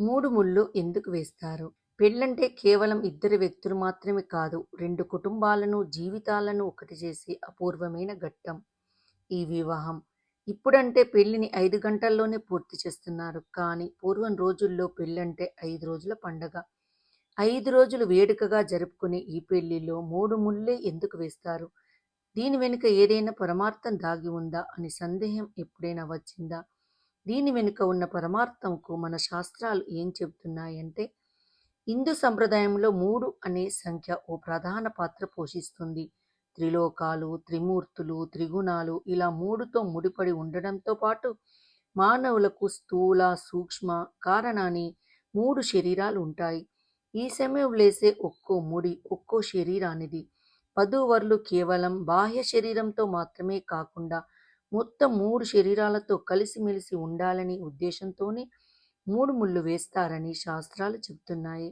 మూడు ముళ్ళు ఎందుకు వేస్తారు? పెళ్ళంటే కేవలం ఇద్దరు వ్యక్తులు మాత్రమే కాదు రెండు కుటుంబాలను జీవితాలను ఒకటి చేసే అపూర్వమైన ఘట్టం ఈ వివాహం. ఇప్పుడంటే పెళ్ళిని ఐదు గంటల్లోనే పూర్తి చేస్తున్నారు. కానీ పూర్వం రోజుల్లో పెళ్ళంటే ఐదు రోజుల పండగ. ఐదు రోజులు వేడుకగా జరుపుకునే ఈ పెళ్ళిలో మూడు ముళ్ళే ఎందుకు వేస్తారు? దీని వెనుక ఏదైనా పరమార్థం దాగి ఉందా? అని సందేహం ఎప్పుడైనా వచ్చిందా? దీని వెనుక ఉన్న పరమార్థంకు మన శాస్త్రాలు ఏం చెబుతున్నాయంటే హిందూ సంప్రదాయంలో మూడు అనే సంఖ్య ఓ ప్రధాన పాత్ర పోషిస్తుంది. త్రిలోకాలు త్రిమూర్తులు త్రిగుణాలు ఇలా మూడుతో ముడిపడి ఉండడంతో పాటు మానవులకు స్థూల సూక్ష్మ కారణాన్ని మూడు శరీరాలు ఉంటాయి. ఈ సమయం లేసే ఒక్కో ముడి ఒక్కో శరీరానిది. వధూవరులు కేవలం బాహ్య శరీరంతో మాత్రమే కాకుండా మొత్తం మూడు శరీరాలతో కలిసిమెలిసి ఉండాలని ఉద్దేశంతోనే మూడు ముళ్ళు వేస్తారని శాస్త్రాలు చెబుతున్నాయి.